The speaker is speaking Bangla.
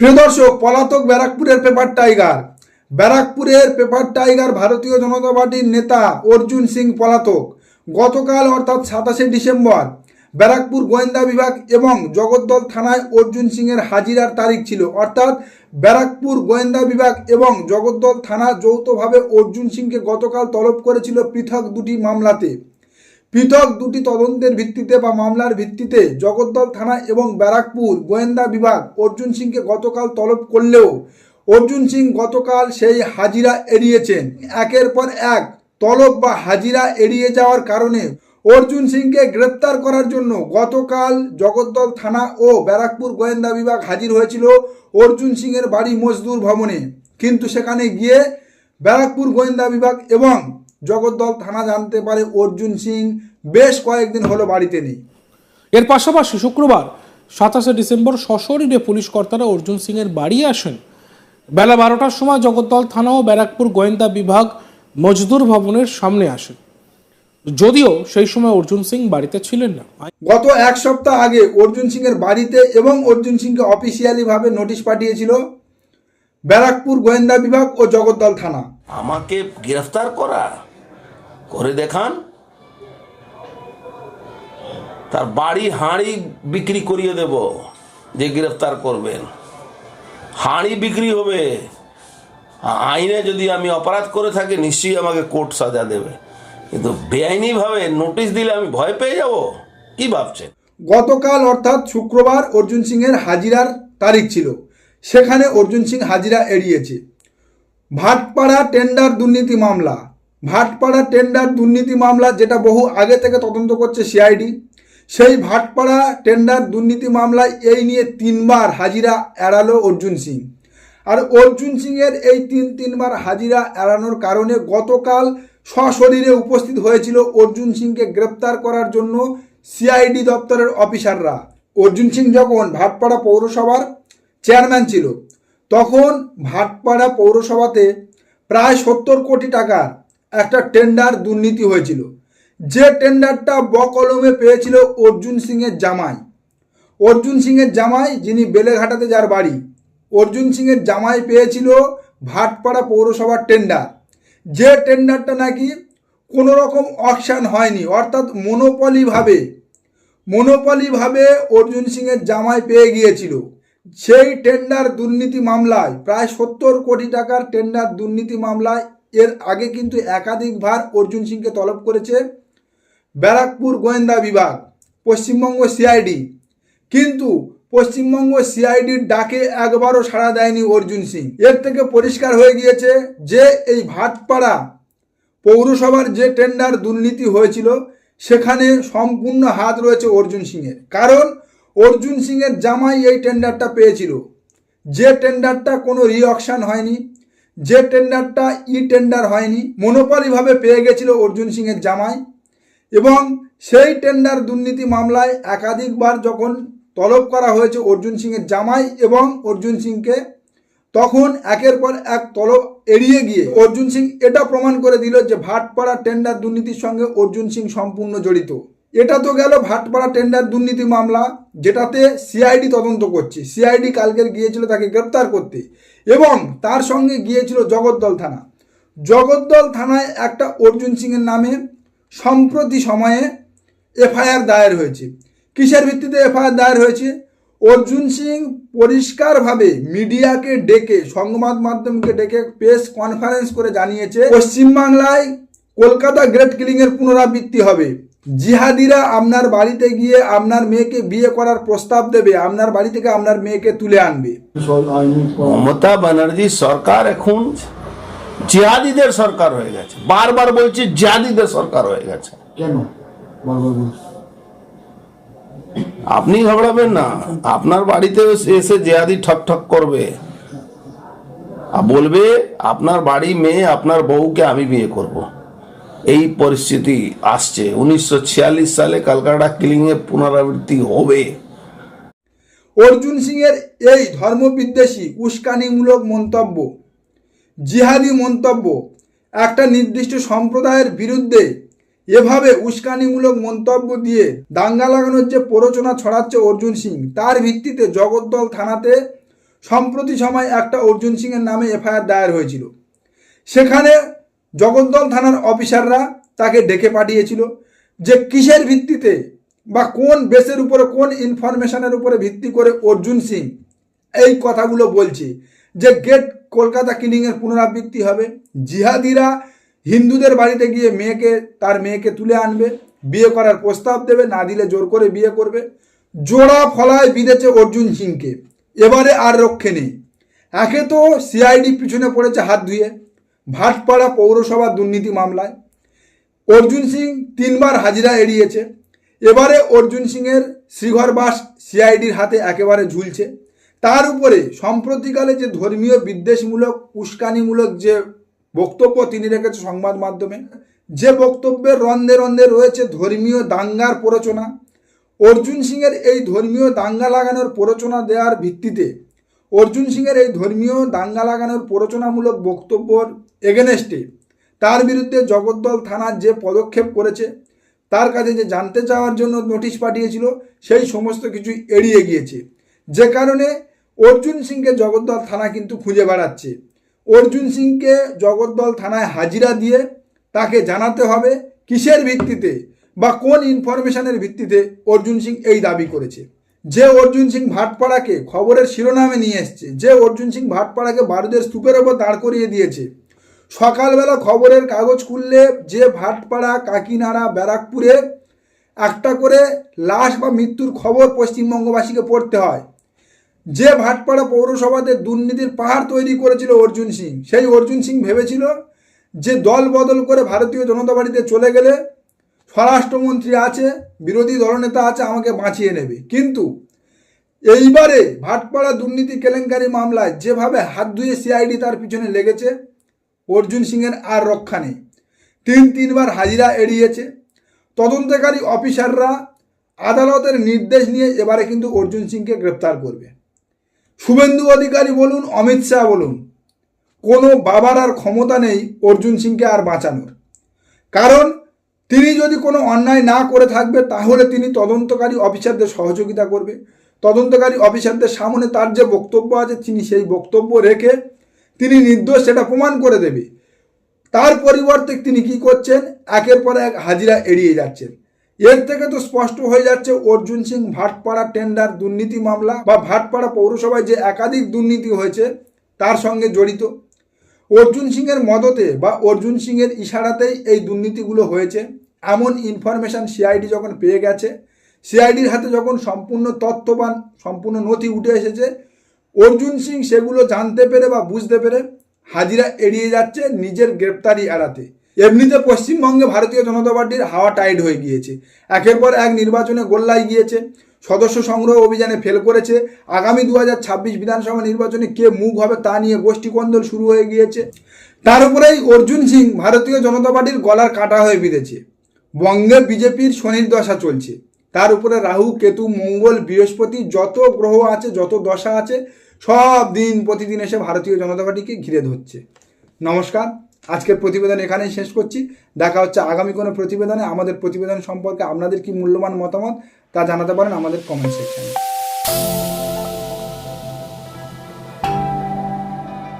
প্রিয় দর্শক, পলাতক ব্যারাকপুরের পেপার টাইগার। ব্যারাকপুরের পেপার টাইগার ভারতীয় জনতা পার্টির নেতা অর্জুন সিং পলাতক। গতকাল অর্থাৎ সাতাশে ডিসেম্বর, ব্যারাকপুর গোয়েন্দা বিভাগ এবং জগদ্দল থানায় অর্জুন সিংয়ের হাজিরার তারিখ ছিল। অর্থাৎ ব্যারাকপুর গোয়েন্দা বিভাগ এবং জগদ্দল থানা যৌথভাবে অর্জুন সিংকে গতকাল তলব করেছিল পৃথক দুটি মামলাতে। পৃথক দুটি তদন্তের ভিত্তিতে বা মামলার ভিত্তিতে জগদ্দল থানা এবং ব্যারাকপুর গোয়েন্দা বিভাগ অর্জুন সিংকে গতকাল তলব করলেও অর্জুন সিং গতকাল সেই হাজিরা এড়িয়েছেন। একের পর এক তলব বা হাজিরা এড়িয়ে যাওয়ার কারণে অর্জুন সিংকে গ্রেপ্তার করার জন্য গতকাল জগদ্দল থানা ও ব্যারাকপুর গোয়েন্দা বিভাগ হাজির হয়েছিল অর্জুন সিংয়ের বাড়ি মজদুর ভবনে। কিন্তু সেখানে গিয়ে ব্যারাকপুর গোয়েন্দা বিভাগ এবং জগদ্দল থানা জানতে পারে অর্জুন সিং বেশ কয়েকদিন হলো বাড়িতে নেই। এর পাশাপাশি শুক্রবার সাতাশে ডিসেম্বর সশরীরে পুলিশ কর্তারা অর্জুন সিংয়ের বাড়ি আসেন। বেলা বারোটার সময় জগদ্দল থানা ও ব্যারাকপুর গোয়েন্দা বিভাগ মজদুর ভবনের সামনে আসেন। যদিও সেই সময় অর্জুন সিং বাড়িতে ছিলেন না। গত এক সপ্তাহ আগে অর্জুন সিংয়ের বাড়িতে এবং অর্জুন সিংকে অফিসিয়ালি ভাবে নোটিশ পাঠিয়েছিল ব্যারাকপুর গোয়েন্দা বিভাগ ও জগদ্দল থানা। আমাকে গ্রেফতার করা করে দেখান। তার বাড়ি হাঁড়ি বিক্রি করিয়ে দেব, যে গ্রেফতার করবেন। হাঁড়ি বিক্রি হবে। আইনে যদি আমি অপরাধ করে থাকি, নিশ্চয়ই আমাকে কোর্ট সাজা দেবে। কিন্তু বেআইনিভাবে নোটিশ দিলে আমি ভয় পেয়ে যাব? কি ভাবছেন? গতকাল অর্থাৎ শুক্রবার অর্জুন সিংয়ের হাজিরার তারিখ ছিল। সেখানে অর্জুন সিং হাজিরা এড়িয়েছে। ভাটপাড়া টেন্ডার দুর্নীতি মামলা। ভাটপাড়া টেন্ডার দুর্নীতি মামলা যেটা বহু আগে থেকে তদন্ত করছে সিআইডি সেই ভাটপাড়া টেন্ডার দুর্নীতি মামলায় এই নিয়ে তিনবার হাজিরা এড়ালো অর্জুন সিং। আর অর্জুন সিংয়ের এই তিন তিনবার হাজিরা এড়ানোর কারণে গতকাল সশরীরে উপস্থিত হয়েছিল অর্জুন সিংকে গ্রেপ্তার করার জন্য সিআইডি দপ্তরের অফিসাররা। অর্জুন সিং যখন ভাটপাড়া পৌরসভার চেয়ারম্যান ছিল, তখন ভাটপাড়া পৌরসভাতে প্রায় সত্তর কোটি টাকার একটা টেন্ডার দুর্নীতি হয়েছিল। যে টেন্ডারটা বকলমে পেয়েছিল অর্জুন সিংয়ের জামাই। অর্জুন সিংয়ের জামাই যিনি বেলেঘাটাতে যার বাড়ি, অর্জুন সিংয়ের জামাই পেয়েছিল ভাটপাড়া পৌরসভার টেন্ডার যে টেন্ডারটা নাকি কোনো রকম অকশান হয়নি, অর্থাৎ মনোপলিভাবে মনোপলিভাবে অর্জুন সিংয়ের জামাই পেয়ে গিয়েছিল। সেই টেন্ডার দুর্নীতি মামলায়, প্রায় সত্তর কোটি টাকার টেন্ডার দুর্নীতি মামলায় এর আগে কিন্তু একাধিকবার অর্জুন সিংকে তলব করেছে ব্যারাকপুর গোয়েন্দা বিভাগ, পশ্চিমবঙ্গ সিআইডি কিন্তু পশ্চিমবঙ্গ সিআইডির ডাকে একবারও সাড়া দেয়নি অর্জুন সিং। এর থেকে পরিষ্কার হয়ে গিয়েছে যে এই ভাটপাড়া পৌরসভার যে টেন্ডার দুর্নীতি হয়েছিল, সেখানে সম্পূর্ণ হাত রয়েছে অর্জুন সিংয়ের। কারণ অর্জুন সিংয়ের জামাই এই টেন্ডারটা পেয়েছিল। যে টেন্ডারটা কোনো রিঅকশন হয়নি যে টেন্ডারটা ই টেন্ডার হয়নি মনোপলিভাবে পেয়ে গেছিল অর্জুন সিংয়ের জামাই এবং সেই টেন্ডার দুর্নীতি মামলায় একাধিকবার যখন তলব করা হয়েছে অর্জুন সিংয়ের জামাই এবং অর্জুন সিংকে, তখন একের পর এক তলব এড়িয়ে গিয়ে অর্জুন সিং এটা প্রমাণ করে দিল যে ভাটপাড়া টেন্ডার দুর্নীতির সঙ্গে অর্জুন সিং সম্পূর্ণ জড়িত। এটা তো গেল ভাটপাড়া টেন্ডার দুর্নীতি মামলা, যেটাতে সিআইডি তদন্ত করছে। সিআইডি কালকের গিয়েছিল তাকে গ্রেপ্তার করতে এবং তার সঙ্গে গিয়েছিল জগদ্দল থানা। জগদ্দল থানায় একটা অর্জুন সিংয়ের নামে সম্প্রতি সময়ে এফআইআর দায়ের হয়েছে। কিসের ভিত্তিতে এফআইআর দায়ের হয়েছে? অর্জুন সিং পরিষ্কারভাবে মিডিয়াকে ডেকে, সংবাদ মাধ্যমকে ডেকে প্রেস কনফারেন্স করে জানিয়েছে, পশ্চিমবাংলায় কলকাতা গ্রেট কিলিংয়ের পুনরাবৃত্তি হবে। জিহাদিরা আপনার বাড়িতে গিয়ে আপনার মেয়েকে বিয়ে করার প্রস্তাব দেবে আপনার বাড়ি থেকে আপনার মেয়েকে তুলে আনবে। মমতা ব্যানার্জি সরকার এখন জিহাদিদের সরকার হয়ে গেছে। বারবার বলছি জিহাদিদের সরকার হয়ে গেছে। কেন? আপনি ঘবড়াবেন না। আপনার বাড়িতে এসে জেহাদি ঠক ঠক করবে। আর বলবে আপনার বাড়ি মেয়ে আপনার বউকে আমি বিয়ে করব। এই পরিস্থিতি আসছে। উনিশশো সালে কালকাটা কিলিং এর পুনরাবৃত্তি হবে। অর্জুন সিংয়ের এই ধর্মবিদ্বেষী, উস্কানিমূলক মন্তব্য, জিহাদি মন্তব্য, একটা নির্দিষ্ট সম্প্রদায়ের বিরুদ্ধে এভাবে উস্কানিমূলক মন্তব্য দিয়ে দাঙ্গা লাগানোর যে প্ররোচনা ছড়াচ্ছে অর্জুন সিং, তার ভিত্তিতে জগদ্দল থানাতে সম্প্রতি সময় একটা অর্জুন সিংয়ের নামে এফআইআর দায়ের হয়েছিল। সেখানে জগদ্দল থানার অফিসাররা তাকে ডেকে পাঠিয়েছিল যে কিসের ভিত্তিতে বা কোন বেসের উপরে, কোন ইনফরমেশনের উপরে ভিত্তি করে অর্জুন সিং এই কথাগুলো বলছে যে গেট কলকাতা কিলিংয়ের পুনরাবৃত্তি হবে। জিহাদিরা হিন্দুদের বাড়িতে গিয়ে মেয়েকে, তার মেয়েকে তুলে আনবে, বিয়ে করার প্রস্তাব দেবে, না দিলে জোর করে বিয়ে করবে। জোড়া ফলায় বিঁধেছে অর্জুন সিংকে। এবারে আর রক্ষে নেই। একে তো সিআইডি পিছনে পড়েছে হাত ধুয়ে। ভাটপাড়া পৌরসভা দুর্নীতি মামলায়। অর্জুন সিং তিনবার হাজিরা এড়িয়েছে। এবারে অর্জুন সিংয়ের শ্রীঘরবাস সিআইডির হাতে একেবারে ঝুলছে। তার উপরে সম্প্রতিকালে যে ধর্মীয় বিদ্বেষমূলক, উস্কানিমূলক যে বক্তব্য তিনি রেখেছে সংবাদ মাধ্যমে, যে বক্তব্যের রন্ধে রন্ধে রয়েছে ধর্মীয় দাঙ্গার প্ররোচনা, অর্জুন সিংয়ের এই ধর্মীয় দাঙ্গা লাগানোর প্ররোচনা দেওয়ার ভিত্তিতে অর্জুন সিংয়ের এই ধর্মীয় দাঙ্গা লাগানোর প্ররোচনামূলক বক্তব্যর এগেনেস্টে তার বিরুদ্ধে জগদ্দল থানা যে পদক্ষেপ করেছে, তার কাছে যে জানতে চাওয়ার জন্য নোটিশ পাঠিয়েছিল, সেই সমস্ত কিছু এড়িয়ে গিয়েছে। যে কারণে অর্জুন সিংকে জগদ্দল থানা কিন্তু খুঁজে বেড়াচ্ছে। অর্জুন সিংকে জগদ্দল থানায় হাজিরা দিয়ে তাকে জানাতে হবে কিসের ভিত্তিতে বা কোন ইনফরমেশনের ভিত্তিতে অর্জুন সিং এই দাবি করেছে। যে অর্জুন সিং ভাটপাড়াকে খবরের শিরোনামে নিয়ে এসছে, যে অর্জুন সিং ভাটপাড়াকে বারুদের স্তূপের ওপর দাঁড় করিয়ে দিয়েছে। সকালবেলা খবরের কাগজ খুললে যে ভাটপাড়া, কাকিনাড়া, ব্যারাকপুরে একটা করে লাশ বা মৃত্যুর খবর পশ্চিমবঙ্গবাসীকে পড়তে হয়। যে ভাটপাড়া পৌরসভাতে দুর্নীতির পাহাড় তৈরি করেছিল অর্জুন সিং, সেই অর্জুন সিং ভেবেছিল যে দল বদল করে ভারতীয় জনতা পার্টিতে চলে গেলে স্বরাষ্ট্রমন্ত্রী আছে, বিরোধী দলনেতা আছে, আমাকে বাঁচিয়ে নেবে। কিন্তু এইবারে ভাটপাড়া দুর্নীতি কেলেঙ্কারি মামলায় যেভাবে হাত ধুয়ে সিআইডি তার পিছনে লেগেছে, অর্জুন সিংয়ের আর রক্ষা নেই। তিন তিনবার হাজিরা এড়িয়েছে। তদন্তকারী অফিসাররা আদালতের নির্দেশ নিয়ে এবারে কিন্তু অর্জুন সিংকে গ্রেপ্তার করবে। শুভেন্দু অধিকারী বলুন, অমিত শাহ বলুন, কোনো বাবার আর ক্ষমতা নেই অর্জুন সিংকে আর বাঁচানোর। কারণ তিনি যদি কোনো অন্যায় না করে থাকবে, তাহলে তিনি তদন্তকারী অফিসারদের সহযোগিতা করবে। তদন্তকারী অফিসারদের সামনে তার যে বক্তব্য আছে, তিনি সেই বক্তব্য রেখে তিনি নির্দোষ, সেটা প্রমাণ করে দেবে। তার পরিবর্তে তিনি কি করছেন? একের পর এক হাজিরা এড়িয়ে যাচ্ছেন। এর থেকে তো স্পষ্ট হয়ে যাচ্ছে, অর্জুন সিং ভাটপাড়া টেন্ডার দুর্নীতি মামলা বা ভাটপাড়া পৌরসভায় যে একাধিক দুর্নীতি হয়েছে, তার সঙ্গে জড়িত। অর্জুন সিংয়ের মদতে বা অর্জুন সিংয়ের ইশারাতেই এই দুর্নীতিগুলো হয়েছে। এমন ইনফরমেশন সিআইডি যখন পেয়ে গেছে সিআইডির হাতে যখন সম্পূর্ণ তথ্যবান সম্পূর্ণ নথি উঠে এসেছে, অর্জুন সিং সেগুলো জানতে পেরে বা বুঝতে পেরে হাজিরা এড়িয়ে যাচ্ছে নিজের গ্রেপ্তারি এড়াতে। এমনিতে পশ্চিমবঙ্গে ভারতীয় জনতা পার্টির হাওয়া টাইট হয়ে গিয়েছে। একের পর এক নির্বাচনে গোল্লায় গিয়েছে, সদস্য সংগ্রহ অভিযানে ফেল করেছে, আগামী দু হাজার ছাব্বিশ বিধানসভা নির্বাচনে কে মুখ হবে তা নিয়ে গোষ্ঠীকন্দল শুরু হয়ে গিয়েছে। তার উপরেই অর্জুন সিং ভারতীয় জনতা পার্টির গলার কাটা হয়ে বিঁধেছে। বঙ্গে বিজেপির শনির দশা চলছে। তার উপরে রাহু, কেতু, মঙ্গল, বৃহস্পতি যত গ্রহ আছে, যত দশা আছে, সব দিন প্রতিদিন এসে ভারতীয় জনতা পার্টিকে ঘিরে ধরছে। নমস্কার, আজকের প্রতিবেদন এখানেই শেষ করছি। দেখা হচ্ছে আগামী কোনো প্রতিবেদনে। আমাদের প্রতিবেদন সম্পর্কে আপনাদের কি মূল্যবান মতামত তা জানাতে পারেন আমাদের কমেন্ট সেকশনে